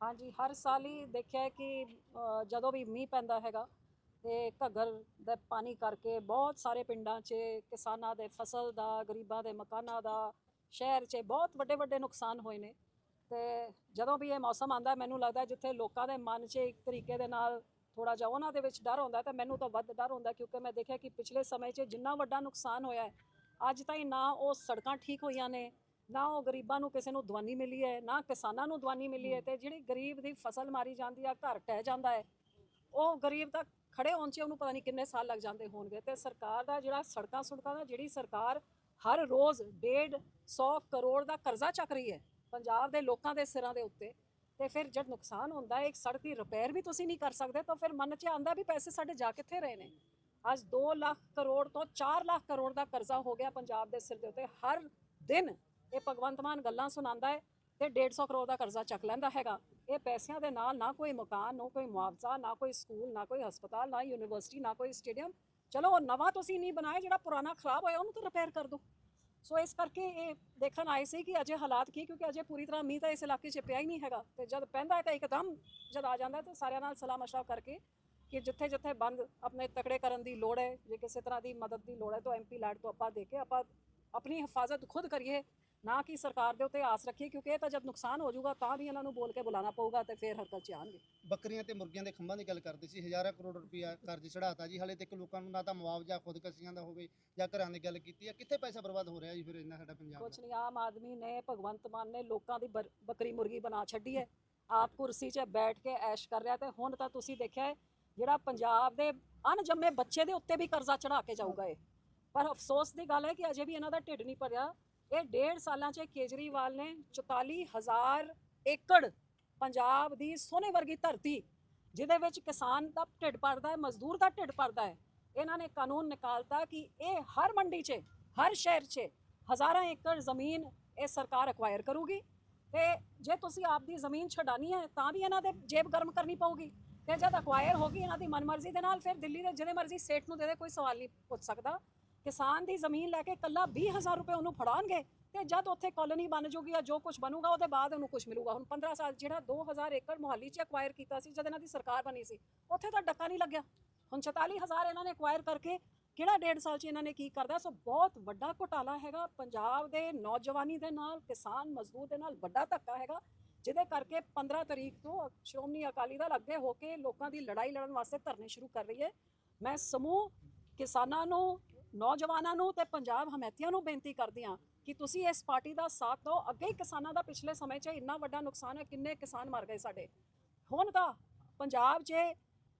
ਹਾਂਜੀ ਹਰ ਸਾਲ ਹੀ ਦੇਖਿਆ ਹੈ ਕਿ ਅ, ਜਦੋਂ ਵੀ ਮੀਂਹ ਪੈਂਦਾ ਹੈਗਾ ਤੇ ਘੱਗਰ ਦਾ ਪਾਣੀ ਕਰਕੇ ਬਹੁਤ ਸਾਰੇ ਪਿੰਡਾਂ 'ਚ ਕਿਸਾਨਾਂ ਦੇ ਫਸਲ ਦਾ ਗਰੀਬਾਂ ਦੇ ਮਕਾਨਾਂ ਦਾ ਸ਼ਹਿਰ 'ਚ ਬਹੁਤ ਵੱਡੇ ਵੱਡੇ ਨੁਕਸਾਨ ਹੋਏ ਨੇ। ਤੇ ਜਦੋਂ ਵੀ ਇਹ ਮੌਸਮ ਆਂਦਾ ਮੈਨੂੰ ਲੱਗਦਾ ਜਿੱਥੇ ਲੋਕਾਂ ਦੇ ਮਨ 'ਚ ਇੱਕ ਤਰੀਕੇ ਦੇ ਨਾਲ ਥੋੜਾ ਜਿਹਾ ਉਹਨਾਂ ਦੇ ਵਿੱਚ ਡਰ ਹੁੰਦਾ ਤਾਂ ਮੈਨੂੰ ਤਾਂ ਵੱਧ ਡਰ ਹੁੰਦਾ ਕਿਉਂਕਿ ਮੈਂ ਦੇਖਿਆ ਕਿ ਪਿਛਲੇ ਸਮੇਂ 'ਚ ਜਿੰਨਾ ਵੱਡਾ ਨੁਕਸਾਨ ਹੋਇਆ ਹੈ ਅੱਜ ਤਾਈਂ ਨਾ ਉਹ ਸੜਕਾਂ ਠੀਕ ਹੋਈਆਂ ਨੇ ਨਾ ਉਹ ਗਰੀਬਾਂ ਨੂੰ ਕਿਸੇ ਨੂੰ ਦਵਾਨੀ ਮਿਲੀ ਹੈ ਨਾ ਕਿਸਾਨਾਂ ਨੂੰ ਦਵਾਨੀ ਮਿਲੀ ਹੈ ਤੇ ਜਿਹੜੀ ਗਰੀਬ ਦੀ ਫਸਲ ਮਾਰੀ ਜਾਂਦੀ ਆ ਘਰ ਟਹਿ ਜਾਂਦਾ ਹੈ। ਉਹ ਗਰੀਬ ਤਾਂ ਖੜੇ ਹੋਣ 'ਚ ਉਹਨੂੰ ਪਤਾ ਨਹੀਂ ਕਿੰਨੇ ਸਾਲ ਲੱਗ ਜਾਂਦੇ ਹੋਣਗੇ ਤੇ ਸਰਕਾਰ ਦਾ ਜਿਹੜਾ ਸੜਕਾਂ ਸੁੜਕਾਂ ਦਾ ਜਿਹੜੀ ਸਰਕਾਰ ਹਰ ਰੋਜ਼ 150 ਕਰੋੜ ਦਾ ਕਰਜ਼ਾ ਚੱਕ ਰਹੀ ਹੈ ਪੰਜਾਬ ਦੇ ਲੋਕਾਂ ਦੇ ਸਿਰਾਂ ਦੇ ਉੱਤੇ ਤੇ ਫਿਰ ਜਦ ਨੁਕਸਾਨ ਹੁੰਦਾ ਹੈ ਇੱਕ ਸੜਕ ਦੀ ਰਿਪੇਅਰ ਵੀ ਤੁਸੀਂ ਨਹੀਂ ਕਰ ਸਕਦੇ ਤਾਂ ਫਿਰ ਮਨ 'ਚ ਆਂਦਾ ਵੀ ਪੈਸੇ ਸਾਡੇ ਜਾ ਕਿੱਥੇ ਰਹੇ ਨੇ। ਅੱਜ 2 ਲੱਖ ਕਰੋੜ ਤੋਂ 4 ਲੱਖ ਕਰੋੜ ਦਾ ਕਰਜ਼ਾ ਹੋ ਗਿਆ ਪੰਜਾਬ ਦੇ ਸਿਰ ਦੇ ਉੱਤੇ ਹਰ ਦਿਨ ਇਹ ਭਗਵੰਤ ਮਾਨ ਗੱਲਾਂ ਸੁਣਾਉਂਦਾ ਹੈ ਤੇ 150 ਕਰੋੜ ਦਾ ਕਰਜ਼ਾ ਚੱਕ ਲੈਂਦਾ ਹੈਗਾ। ਇਹ ਪੈਸਿਆਂ ਦੇ ਨਾਲ ਨਾ ਕੋਈ ਮਕਾਨ, ਨਾ ਕੋਈ ਮੁਆਵਜ਼ਾ, ਨਾ ਕੋਈ ਸਕੂਲ, ਨਾ ਕੋਈ ਹਸਪਤਾਲ, ਨਾ ਯੂਨੀਵਰਸਿਟੀ, ਨਾ ਕੋਈ ਸਟੇਡੀਅਮ। ਚਲੋ, ਉਹ ਨਵਾਂ ਤੁਸੀਂ ਨਹੀਂ ਬਣਾਇਆ, ਜਿਹੜਾ ਪੁਰਾਣਾ ਖਰਾਬ ਹੋਇਆ, ਉਹਨੂੰ ਤਾਂ ਰਿਪੇਅਰ ਕਰ ਦਿਓ ਸੋ ਇਸ ਕਰਕੇ ਇਹ ਦੇਖਣ ਆਏ ਸੀ ਕਿ ਅਜੇ ਹਾਲਾਤ ਕੀ, ਕਿਉਂਕਿ ਅਜੇ ਪੂਰੀ ਤਰ੍ਹਾਂ ਮੀਂਹ ਤਾਂ ਇਸ ਇਲਾਕੇ 'ਚ ਪਿਆ ਹੀ ਨਹੀਂ ਹੈਗਾ। ਤੇ ਜਦ ਪੈਂਦਾ ਹੈ ਤਾਂ ਇੱਕਦਮ ਜਦ ਆ ਜਾਂਦਾ ਤਾਂ ਸਾਰਿਆਂ ਨਾਲ ਸਲਾਹ ਮਸ਼ਵਰਾ ਕਰਕੇ ਕਿ ਜਿੱਥੇ ਜਿੱਥੇ ਬੰਦ ਆਪਣੇ ਤਕੜੇ ਕਰਨ ਦੀ ਲੋੜ ਹੈ, ਜੇ ਕਿਸੇ ਤਰ੍ਹਾਂ ਦੀ ਮਦਦ ਦੀ ਲੋੜ ਹੈ, ਤਾਂ ਐਮਪੀ ਲੈਟ ਤੋਂ ਆਪਾਂ ਦੇ ਕੇ ਆਪਾਂ ਆਪਣੀ ਹਿਫਾਜ਼ਤ ਖੁਦ ਕਰੀਏ। ਨਾ ਕਿ ਸਰਕਾਰ ਦੇ ਉੱਤੇ ਆਸ ਰੱਖੀਏ ਕਿਉਂਕਿ ਇਹ ਤਾਂ ਜਦ ਨੁਕਸਾਨ ਹੋ ਜਾਊਗਾ ਤਾਂ ਵੀ ਇਹਨਾਂ ਨੂੰ ਬੋਲ ਕੇ ਬੁਲਾਉਣਾ ਪਊਗਾ ਤੇ ਫਿਰ ਹਰਕਤ 'ਚ ਆਉਣਗੇ। ਬੱਕਰੀਆਂ ਤੇ ਮੁਰਗੀਆਂ ਦੇ ਖੰਭਾਂ ਦੀ ਗੱਲ ਕਰਦੇ ਸੀ ਹਜ਼ਾਰਾਂ ਕਰੋੜ ਰੁਪਇਆ ਕਰਜ਼ ਚੜਾਤਾ ਜੀ ਹਾਲੇ ਤੱਕ ਲੋਕਾਂ ਨੂੰ ਨਾ ਤਾਂ ਮੁਆਵਜ਼ਾ ਖੁਦਕਸ਼ੀਆਂ ਦਾ ਹੋਵੇ ਜਾਂ ਘਰਾਂ ਦੀ ਗੱਲ ਕੀਤੀ ਹੈ ਕਿੱਥੇ ਪੈਸਾ ਬਰਬਾਦ ਹੋ ਰਿਹਾ ਜੀ ਫਿਰ ਇੰਨਾ ਸਾਡਾ ਪੰਜਾਬ ਕੁਛ ਨਹੀਂ ਆਮ ਆਦਮੀ ਨੇ ਭਗਵੰਤ ਮਾਨ ਨੇ ਲੋਕਾਂ ਦੀ ਬੱਕਰੀ ਮੁਰਗੀ ਬਣਾ ਛੱਡੀ ਹੈ। ਆਪ ਕੁਰਸੀ 'ਚ ਬੈਠ ਕੇ ਐਸ਼ ਕਰ ਰਿਹਾ ਤੇ ਹੁਣ ਤਾਂ ਤੁਸੀਂ ਦੇਖਿਆ ਹੈ ਜਿਹੜਾ ਪੰਜਾਬ ਦੇ ਅਣਜੰਮੇ ਬੱਚੇ ਦੇ ਉੱਤੇ ਵੀ ਕਰਜ਼ਾ ਚੜਾ ਕੇ ਜਾਊਗਾ ਇਹ। ਪਰ ਅਫਸੋਸ ਦੀ ਗੱਲ ਹੈ ਕਿ ਅਜੇ ਵੀ ਇਹਨਾਂ ਦਾ ਢਿੱਡ ਨਹੀਂ ਭਰਿਆ। ਇਹ ਡੇਢ ਸਾਲਾਂ 'ਚ ਕੇਜਰੀਵਾਲ ਨੇ 44000 ਏਕੜ ਪੰਜਾਬ ਦੀ ਸੋਨੇ ਵਰਗੀ ਧਰਤੀ, ਜਿਹਦੇ ਵਿੱਚ ਕਿਸਾਨ ਦਾ ਢਿੱਡ ਭਰਦਾ ਹੈ, ਮਜ਼ਦੂਰ ਦਾ ਢਿੱਡ ਭਰਦਾ ਹੈ, ਇਹਨਾਂ ਨੇ ਕਾਨੂੰਨ ਨਿਕਾਲਤਾ ਕਿ ਇਹ ਹਰ ਮੰਡੀ 'ਚ, ਹਰ ਸ਼ਹਿਰ 'ਚ ਹਜ਼ਾਰਾਂ ਏਕੜ ਜ਼ਮੀਨ ਇਹ ਸਰਕਾਰ ਅਕਵਾਇਰ ਕਰੂਗੀ ਤੇ ਜੇ ਤੁਸੀਂ ਆਪਦੀ ਜ਼ਮੀਨ ਛਡਾਣੀ ਹੈ, ਤਾਂ ਵੀ ਇਹਨਾਂ ਦੇ ਜੇਬ ਗਰਮ ਕਰਨੀ ਪਊਗੀ ਤੇ ਜਦ ਅਕਵਾਇਰ ਹੋਗੀ ਇਹਨਾਂ ਦੀ ਮਨਮਰਜ਼ੀ ਦੇ ਨਾਲ ਫਿਰ ਦਿੱਲੀ ਦੇ, ਜਿਹਦੇ ਮਰਜ਼ੀ ਸੇਠ ਨੂੰ ਦੇ ਦੇ, ਕੋਈ ਸਵਾਲ ਨਹੀਂ ਪੁੱਛ ਸਕਦਾ। ਕਿਸਾਨ ਦੀ ਜ਼ਮੀਨ ਲੈ ਕੇ ਕੱਲਾ 20000 ਰੁਪਏ ਉਹਨੂੰ ਫੜਾਣਗੇ ਤੇ ਜਦ ਉੱਥੇ ਕਾਲੋਨੀ ਬਣ ਜੂਗੀ ਜਾਂ ਜੋ ਕੁਝ ਬਣੂਗਾ, ਉਹਦੇ ਬਾਅਦ ਉਹਨੂੰ ਕੁਝ ਮਿਲੂਗਾ। ਹੁਣ 15 ਸਾਲ, ਜਿਹੜਾ 2000 ਏਕੜ ਮੁਹੱਲੀ 'ਚ ਅਕਵਾਇਰ ਕੀਤਾ ਸੀ, ਜਦ ਇਹਨਾਂ ਦੀ ਸਰਕਾਰ ਬਣੀ ਸੀ, ਉੱਥੇ ਤਾਂ ਡੱਕਾ ਨਹੀਂ ਲੱਗਿਆ। ਹੁਣ 44000 ਇਹਨਾਂ ਨੇ ਅਕਵਾਇਰ ਕਰਕੇ ਕਿਹੜਾ ਡੇਢ ਸਾਲ 'ਚ ਇਹਨਾਂ ਨੇ ਕੀ ਕਰਦਾ? ਸੋ ਬਹੁਤ ਵੱਡਾ ਘੁਟਾਲਾ ਹੈਗਾ ਪੰਜਾਬ ਦੇ ਨੌਜਵਾਨੀ ਦੇ ਨਾਲ, ਕਿਸਾਨ ਮਜ਼ਦੂਰ ਦੇ ਨਾਲ ਵੱਡਾ ਧੱਕਾ ਹੈਗਾ, ਜਿਹਦੇ ਕਰਕੇ 15 ਤਰੀਕ ਤੋਂ ਸ਼੍ਰੋਮਣੀ ਅਕਾਲੀ ਦਲ ਅੱਗੇ ਹੋ ਕੇ ਲੋਕਾਂ ਦੀ ਲੜਾਈ ਲੜਨ ਵਾਸਤੇ ਧਰਨੇ ਸ਼ੁਰੂ ਕਰ ਰਹੀ ਹੈ। ਮੈਂ ਸਮੂਹ ਕਿਸਾਨਾਂ ਨੂੰ ਨੌਜਵਾਨਾਂ ਨੂੰ ਤੇ ਪੰਜਾਬ ਹਮੈਤੀਆਂ ਨੂੰ ਬੇਨਤੀ ਕਰਦੀ ਹਾਂ ਕਿ ਤੁਸੀਂ ਇਸ ਪਾਰਟੀ ਦਾ ਸਾਥ ਦਿਓ। ਅੱਗੇ ਹੀ ਕਿਸਾਨਾਂ ਦਾ ਪਿਛਲੇ ਸਮੇਂ 'ਚ ਇੰਨਾ ਵੱਡਾ ਨੁਕਸਾਨ ਹੈ ਕਿੰਨੇ ਕਿਸਾਨ ਮਰ ਗਏ ਸਾਡੇ। ਹੁਣ ਤਾਂ ਪੰਜਾਬ 'ਚ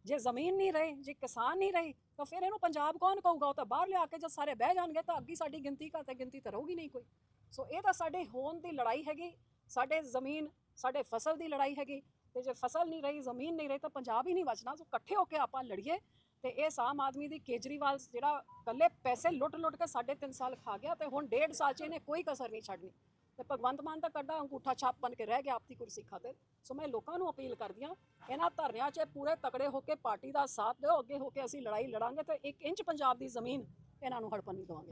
ਜੇ ਜ਼ਮੀਨ ਨਹੀਂ ਰਹੇ, ਜੇ ਕਿਸਾਨ ਨਹੀਂ ਰਹੇ, ਤਾਂ ਫਿਰ ਇਹਨੂੰ ਪੰਜਾਬ ਕੌਣ ਕਹੂਗਾ? ਉਹ ਤਾਂ ਬਾਹਰ ਲਿਆ ਕੇ ਜਦ ਸਾਰੇ ਬਹਿ ਜਾਣਗੇ ਤਾਂ ਅੱਗੇ ਸਾਡੀ ਗਿਣਤੀ ਘੱਟ ਹੈ, ਗਿਣਤੀ ਤਾਂ ਰਹੂਗੀ ਨਹੀਂ ਕੋਈ। ਸੋ ਇਹ ਤਾਂ ਸਾਡੇ ਹੋਣ ਦੀ ਲੜਾਈ ਹੈਗੀ, ਸਾਡੇ ਜ਼ਮੀਨ, ਸਾਡੇ ਫਸਲ ਦੀ ਲੜਾਈ ਹੈਗੀ ਤੇ ਜੇ ਫਸਲ ਨਹੀਂ ਰਹੀ, ਜ਼ਮੀਨ ਨਹੀਂ ਰਹੀ ਤਾਂ ਪੰਜਾਬ ਹੀ ਨਹੀਂ ਬਚਣਾ। ਸੋ ਇਕੱਠੇ ਹੋ ਕੇ ਆਪਾਂ ਲੜੀਏ। ਤੇ ਇਹ ਆਮ ਆਦਮੀ ਦੀ ਕੇਜਰੀਵਾਲ ਜਿਹੜਾ ਕੱਲੇ ਪੈਸੇ ਲੁੱਟ ਲੁੱਟ ਕੇ ਸਾਢੇ ਤਿੰਨ ਸਾਲ ਖਾ ਗਿਆ ਤੇ ਹੁਣ ਡੇਢ ਸਾਲ ਚ ਇਹਨੇ ਕੋਈ ਕਸਰ ਨਹੀਂ ਛੱਡਣੀ। ਤੇ ਭਗਵੰਤ ਮਾਨ ਤਾਂ ਕੱਡਾ ਅੰਗੂਠਾ ਛਾਪ ਬਣ ਕੇ ਰਹਿ ਗਿਆ ਆਪਦੀ ਕੁਰਸੀ ਖਾਤਰ ਸੋ ਮੈਂ ਲੋਕਾਂ ਨੂੰ ਅਪੀਲ ਕਰਦੀ ਹਾਂ, ਇਹਨਾਂ ਧਰਨਿਆਂ 'ਚ ਪੂਰੇ ਤਕੜੇ ਹੋ ਕੇ ਪਾਰਟੀ ਦਾ ਸਾਥ ਦਿਓ, ਅੱਗੇ ਹੋ ਕੇ ਅਸੀਂ ਲੜਾਈ ਲੜਾਂਗੇ ਤੇ ਇੱਕ ਇੰਚ ਪੰਜਾਬ ਦੀ ਜ਼ਮੀਨ ਇਹਨਾਂ ਨੂੰ ਹੜਪਣ ਨਹੀਂ ਦੇਵਾਂਗੇ।